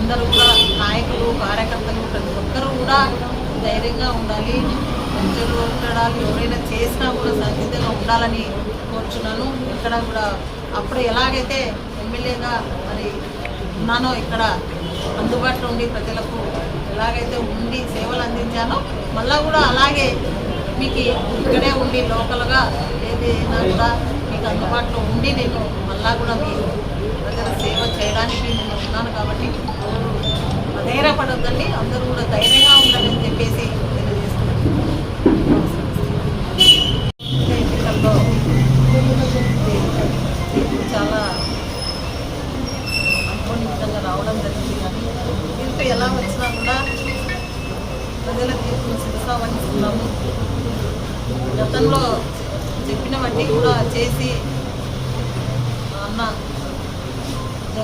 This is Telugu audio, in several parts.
అందరూ కూడా నాయకులు కార్యకర్తలు ప్రతి ఒక్కరూ కూడా ధైర్యంగా ఉండాలి. మంచిగా ఉండడాలు ఎవరైనా చేసినా కూడా సన్నిధిగా ఉండాలని కోరుచున్నాను. ఇక్కడ కూడా అప్పుడు ఎలాగైతే ఎమ్మెల్యేగా మరి ఉన్నానో ఇక్కడ అందుబాటులో ఉండి ప్రజలకు ఎలాగైతే ఉండి సేవలు అందించానో మళ్ళా కూడా అలాగే మీకు ఇక్కడే ఉండి లోకల్గా ఏదైనా కూడా మీకు అందుబాటులో ఉండి నేను మళ్ళా కూడా మీ ప్రజల సేవ చేయడానికి నేను ఉన్నాను కాబట్టి ఎవరు అధైర్యపడొద్దండి. అందరూ కూడా ధైర్యంగా ఉండాలని చెప్పేసి తెలియజేస్తున్నాను. చాలా అనుకోని విధంగా రావడం జరిగింది కానీ తీర్పు ఎలా వచ్చినా కూడా ప్రజలకు తీర్పును శిరసా వహిస్తున్నాము. గతంలో చెప్పినవన్నీ కూడా చేసి అన్న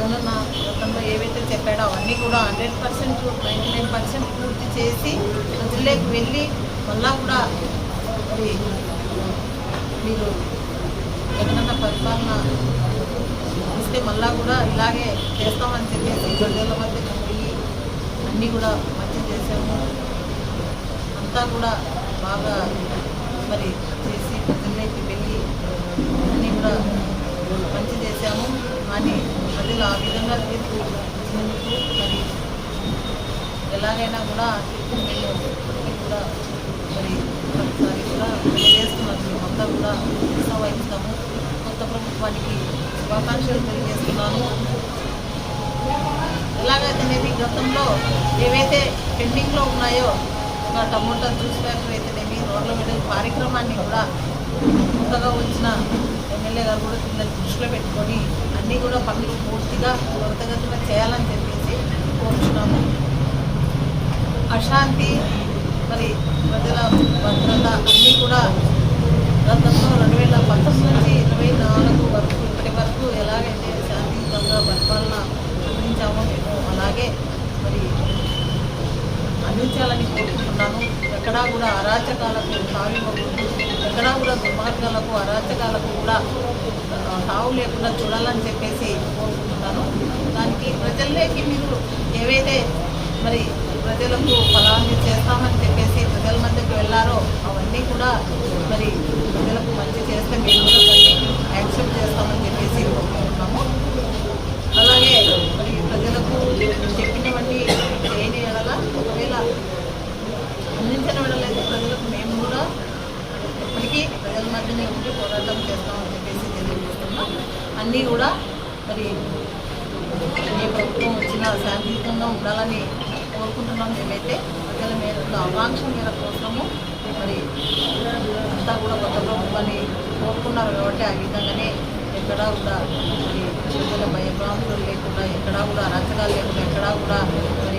జగనన్న గతంలో ఏవైతే చెప్పాడో అవన్నీ కూడా hundred percent ninety nine percent పూర్తి చేసి అందులోకి వెళ్ళి మళ్ళా కూడా మరి మీరు జగనన్న పరిపాలన ఇస్తే మళ్ళా కూడా ఇలాగే చేస్తామని చెప్పేసి ప్రజల మధ్య వెళ్ళి అన్నీ కూడా మంచి చేసాము అంతా కూడా బాగా మరి చేసి ప్రజల్లోకి వెళ్ళి అన్నీ కూడా మంచి చేశాము. కానీ ఆ విధంగా తీర్పు ఇచ్చినందుకు మరి ఎలాగైనా కూడా ఆ తీర్పు మేము కూడా మరి ఒకసారి కూడా తెలియజేస్తున్నాము మొత్తం కూడా ఉత్సవ కొత్త ప్రభుత్వానికి శుభాకాంక్షలు తెలియజేస్తున్నాను. ఎలాగైతేనేమి గతంలో ఏవైతే పెండింగ్లో ఉన్నాయో ఒక టమోటా జ్యూస్ ఫ్యాక్టరీ అయితేనేమి రోడ్ల మీద కార్యక్రమాన్ని కూడా కొత్తగా వచ్చిన ఎమ్మెల్యే గారు కూడా పిల్లలు దృష్టిలో పెట్టుకొని అన్నీ కూడా పనులు పూర్తిగా త్వరితగతిన చేయాలని చెప్పేసి కోరుచున్నాము. అశాంతి మరి ప్రజల భద్రత అన్నీ కూడా గతంలో రెండు వేల పంతొమ్మిది నుంచి ఇరవై నాలుగు వరకు ఇప్పటి వరకు ఎలాగైతే శాంతియుతంగా పరిపాలన అందించామో మేము అలాగే మరి అందించాలని కోరుకుంటున్నాను. ఎక్కడా కూడా అరాచకాలకు తావివ్వకూడదు. ఎక్కడా కూడా దుర్మార్గాలకు అరాచకాలకు కూడా ఆ, తావు లేకుండా చూడాలని చెప్పేసి కోరుకుంటున్నాను. దానికి ప్రజల్లోకి మీరు ఏవైతే మరి ప్రజలకు ఫలాన్ని చేస్తామని చెప్పేసి ప్రజల మధ్యకు వెళ్ళారో అవన్నీ కూడా మరి ప్రజలకు మంచి చేస్తే మేము కూడా దాన్ని యాక్సెప్ట్ చేస్తామని చెప్పేసి కోరుకుంటున్నాము అలాగే మరి ప్రజలకు చెప్పినవన్నీ చేయని ఎడల ఒకవేళ అందించిన ఎడలైతే ప్రజలకు మేము కూడా ఎప్పటికీ ప్రజల మధ్యనే ఉండి పోరాటం చేస్తామని చెప్పేసి తెలియజేస్తున్నాం అన్నీ కూడా మరి ఏ ప్రభుత్వం వచ్చినా శాంతియుతంగా ఉండాలని కోరుకుంటున్నాం మేమైతే. ప్రజల మేరకు ఆకాంక్ష మేర కోసము మరి అంతా కూడా కొత్త ప్రభుత్వాన్ని కోరుకున్నారు కాబట్టి ఆ విధంగానే ఎక్కడా కూడా మరి ప్రజల భయభ్రాంతులు లేకుండా ఎక్కడా కూడా అరాచకాలు లేకుండా ఎక్కడా కూడా మరి